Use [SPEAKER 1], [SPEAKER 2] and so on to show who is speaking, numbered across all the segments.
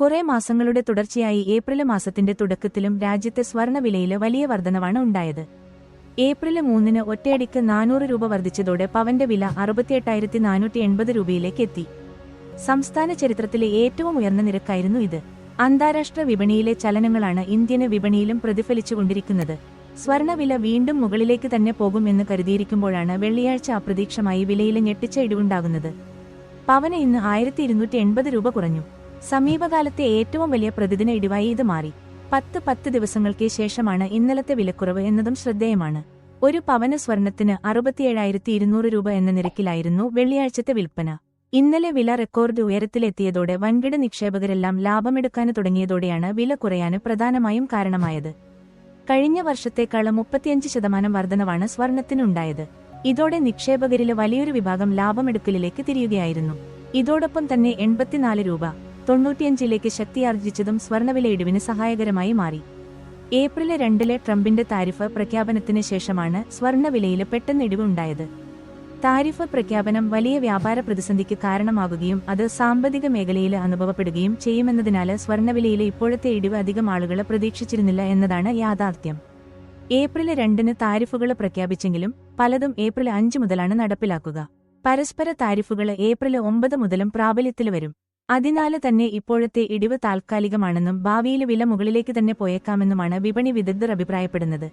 [SPEAKER 1] കുറെ മാസങ്ങളുടെ തുടർച്ചയായി ഏപ്രിൽ മാസത്തിന്റെ തുടക്കത്തിലും രാജ്യത്തെ സ്വർണവിലയിൽ വലിയ വർധനവാണ് ഉണ്ടായത്. ഏപ്രിൽ മൂന്നിന് ഒറ്റയടിക്ക് നാനൂറ് രൂപ വർദ്ധിച്ചതോടെ പവന്റെ വില അറുപത്തിയെട്ടായിരത്തി നാനൂറ്റി എൺപത് രൂപയിലേക്ക് എത്തി. സംസ്ഥാന ചരിത്രത്തിലെ ഏറ്റവും ഉയർന്ന നിരക്കായിരുന്നു ഇത്. അന്താരാഷ്ട്ര വിപണിയിലെ ചലനങ്ങളാണ് ഇന്ത്യന് വിപണിയിലും പ്രതിഫലിച്ചുകൊണ്ടിരിക്കുന്നത് സ്വർണവില വീണ്ടും മുകളിലേക്ക് തന്നെ പോകും എന്ന് കരുതിയിരിക്കുമ്പോഴാണ് വെള്ളിയാഴ്ച അപ്രതീക്ഷമായി വിലയിൽ ഞെട്ടിച്ച ഇടിവുണ്ടാകുന്നത്. പവന് ഇന്ന് ആയിരത്തി രൂപ കുറഞ്ഞു. സമീപകാലത്തെ ഏറ്റവും വലിയ പ്രതിദിന ഇടിവായി ഇത് മാറി. പത്ത് പത്ത് ദിവസങ്ങൾക്ക് ശേഷമാണ് ഇന്നലത്തെ വിലക്കുറവ് എന്നതും ശ്രദ്ധേയമാണ്. ഒരു പവന സ്വർണത്തിന് അറുപത്തിയേഴായിരത്തി ഇരുന്നൂറ് രൂപ എന്ന നിരക്കിലായിരുന്നു വെള്ളിയാഴ്ചത്തെ വിൽപ്പന. ഇന്നലെ വില റെക്കോർഡ് ഉയരത്തിലെത്തിയതോടെ വൻകിട നിക്ഷേപകരെല്ലാം ലാഭമെടുക്കാന് തുടങ്ങിയതോടെയാണ് വില കുറയാന് പ്രധാനമായും കാരണമായത്. കഴിഞ്ഞ വർഷത്തേക്കാൾ മുപ്പത്തിയഞ്ച് ശതമാനം വർധനവാണ് സ്വർണത്തിനുണ്ടായത്. ഇതോടെ നിക്ഷേപകരിലെ വലിയൊരു വിഭാഗം ലാഭമെടുക്കലിലേക്ക് തിരിയുകയായിരുന്നു. ഇതോടൊപ്പം തന്നെ എൺപത്തിനാല് രൂപ തൊണ്ണൂറ്റിയഞ്ചിലേക്ക് ശക്തിയാർജിച്ചതും സ്വർണവില ഇടിവിന് സഹായകരമായി മാറി. ഏപ്രിൽ രണ്ടിലെ ട്രംപിന്റെ താരിഫ് പ്രഖ്യാപനത്തിന് ശേഷമാണ് സ്വർണവിലയിൽ പെട്ടെന്ന് ഇടിവുണ്ടായത് താരിഫ് പ്രഖ്യാപനം വലിയ വ്യാപാര പ്രതിസന്ധിക്ക് കാരണമാകുകയും അത് സാമ്പത്തിക മേഖലയിൽ അനുഭവപ്പെടുകയും ചെയ്യുമെന്നതിനാൽ സ്വർണവിലയിലെ ഇപ്പോഴത്തെ ഇടിവ് അധികം ആളുകൾ പ്രതീക്ഷിച്ചിരുന്നില്ല എന്നതാണ് യാഥാർത്ഥ്യം. ഏപ്രിൽ രണ്ടിന് താരിഫുകൾ പ്രഖ്യാപിച്ചെങ്കിലും പലതും ഏപ്രിൽ അഞ്ച് മുതലാണ് നടപ്പിലാക്കുക. പരസ്പര താരിഫുകൾ ഏപ്രിൽ ഒമ്പത് മുതലും പ്രാബല്യത്തിൽ വരും. അതിനാൽ തന്നെ ഇപ്പോഴത്തെ ഇടിവ് താൽക്കാലികമാണെന്നും ഭാവിയിലെ വില മുകളിലേക്ക് തന്നെ പോയേക്കാമെന്നുമാണ് വിപണി വിദഗ്ധർ അഭിപ്രായപ്പെടുന്നത്.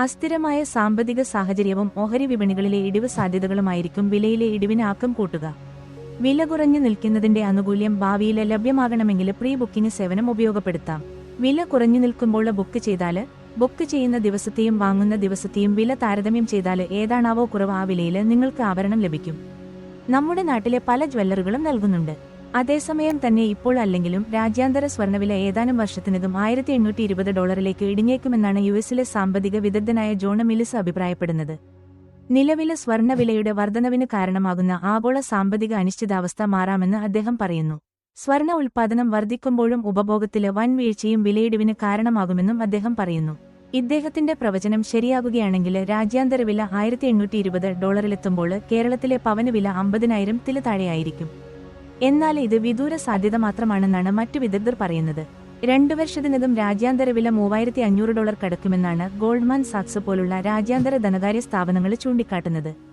[SPEAKER 1] അസ്ഥിരമായ സാമ്പത്തിക സാഹചര്യവും ഓഹരി വിപണികളിലെ ഇടിവ് സാധ്യതകളുമായിരിക്കും വിലയിലെ ഇടിവിന് ആക്കം കൂട്ടുക. വില കുറഞ്ഞു നിൽക്കുന്നതിന്റെ ആനുകൂല്യം ഭാവിയിൽ ലഭ്യമാകണമെങ്കിൽ പ്രീ ബുക്കിംഗ് സേവനം ഉപയോഗപ്പെടുത്താം. വില കുറഞ്ഞു നിൽക്കുമ്പോൾ ബുക്ക് ചെയ്താൽ ബുക്ക് ചെയ്യുന്ന ദിവസത്തെയും വാങ്ങുന്ന ദിവസത്തെയും വില താരതമ്യം ചെയ്താൽ ഏതാണാവോ കുറവ് ആ വിലയിൽ നിങ്ങൾക്ക് ആവരണം ലഭിക്കും. നമ്മുടെ നാട്ടിലെ പല ജ്വല്ലറുകളും നൽകുന്നുണ്ട്. അതേസമയം തന്നെ ഇപ്പോൾ അല്ലെങ്കിലും രാജ്യാന്തര സ്വർണവില ഏതാനും വർഷത്തിനകം ആയിരത്തി എണ്ണൂറ്റി ഇരുപത് ഡോളറിലേക്ക് ഇടിഞ്ഞേക്കുമെന്നാണ് യു എസിലെ സാമ്പത്തിക വിദഗ്ധനായ ജോണ മിലിസ് അഭിപ്രായപ്പെടുന്നത്. നിലവിലെ സ്വർണവിലയുടെ വർധനവിന് കാരണമാകുന്ന ആഗോള സാമ്പത്തിക അനിശ്ചിതാവസ്ഥ മാറാമെന്ന് അദ്ദേഹം പറയുന്നു. സ്വർണ ഉൽപാദനം വർദ്ധിക്കുമ്പോഴും ഉപഭോഗത്തിലെ വൻ വീഴ്ചയും വിലയിടിവിന് കാരണമാകുമെന്നും അദ്ദേഹം പറയുന്നു. ഇദ്ദേഹത്തിന്റെ പ്രവചനം ശരിയാകുകയാണെങ്കിൽ രാജ്യാന്തര വില ആയിരത്തി എണ്ണൂറ്റി ഇരുപത് ഡോളറിലെത്തുമ്പോൾ കേരളത്തിലെ പവന് വില അമ്പതിനായിരം തില താഴെയായിരിക്കും. എന്നാൽ ഇത് വിദൂര സാധ്യത മാത്രമാണെന്നാണ് മറ്റു വിദഗ്ധർ പറയുന്നത്. രണ്ടു വർഷത്തിനകം രാജ്യാന്തര വില മൂവായിരത്തി അഞ്ഞൂറ് ഡോളർ കടക്കുമെന്നാണ് ഗോൾഡ്മാൻ സാക്സ് പോലുള്ള രാജ്യാന്തര ധനകാര്യ സ്ഥാപനങ്ങൾ ചൂണ്ടിക്കാട്ടുന്നത്.